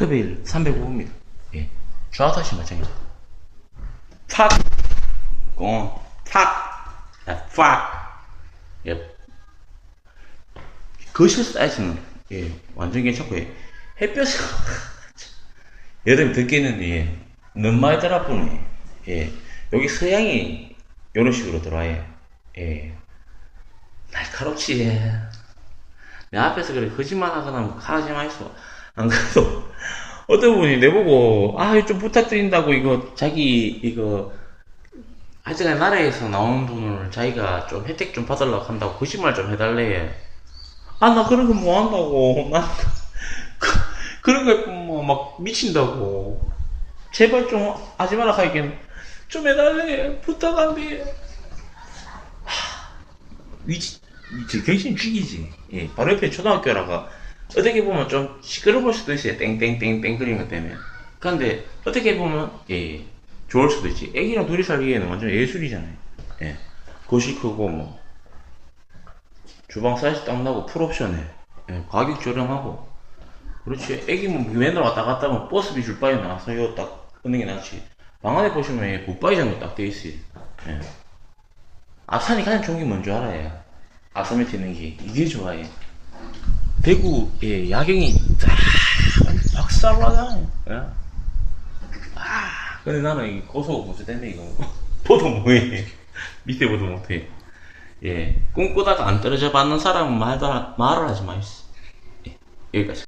마크베일 305입니다. 예. 좌타시 마찬가지. 팍! 공, 팍! 야, 팍! 예. 거실 사이즈는, 예, 완전 괜찮고, 예. 햇볕이, 여름 듣기는, 예, 너무 많이 들어보네. 예. 여기 서양이, 요런 식으로 들어와요. 예. 날카롭지, 예. 내 앞에서 그래 거짓말 하거나 뭐 하지 마이소 안 그래도 어떤 분이 내보고 아 좀 부탁드린다고 이거 자기 이거 하여튼간 나라에서 나온 분을 자기가 좀 혜택 좀 받으려고 한다고 거짓말 좀 해달래. 아 나 그런 거 뭐 한다고. 난 그, 그런 거뭐막 미친다고. 제발 좀 하지 마라 하긴 좀 해달래. 부탁한데 위치, 위치 경신 죽이지. 예, 바로 옆에 초등학교라가 어떻게 보면 좀 시끄러울 수도 있어요. 땡땡땡땡 그리는 것 때문에. 근데 어떻게 보면 예, 좋을 수도 있지. 애기랑 둘이 살기에는 완전 예술이잖아요. 예, 거실 크고 뭐 주방 사이즈 딱 나고 풀옵션에 예, 가격 저렴하고 그렇지. 애기 뭐 맨날 왔다 갔다 하면 버스비 줄 바에 나와서 이거 딱 끊는 게 낫지. 방 안에 보시면 예, 붙바이장도 딱 돼 있어요. 예. 아산이 가장 좋은 게 뭔지 알아요? 아산 밑에 있는 게 이게 좋아요. 대구의 야경이 쫙 박살나잖아요. 예? 아, 근데 나는 이 고소 고수 때문에 이거 보도 못해. 밑에 보도 못해. 예, 꿈꾸다가 안 떨어져 받는 사람은 말도 하- 말을 하지 마이스. 예, 여기까지.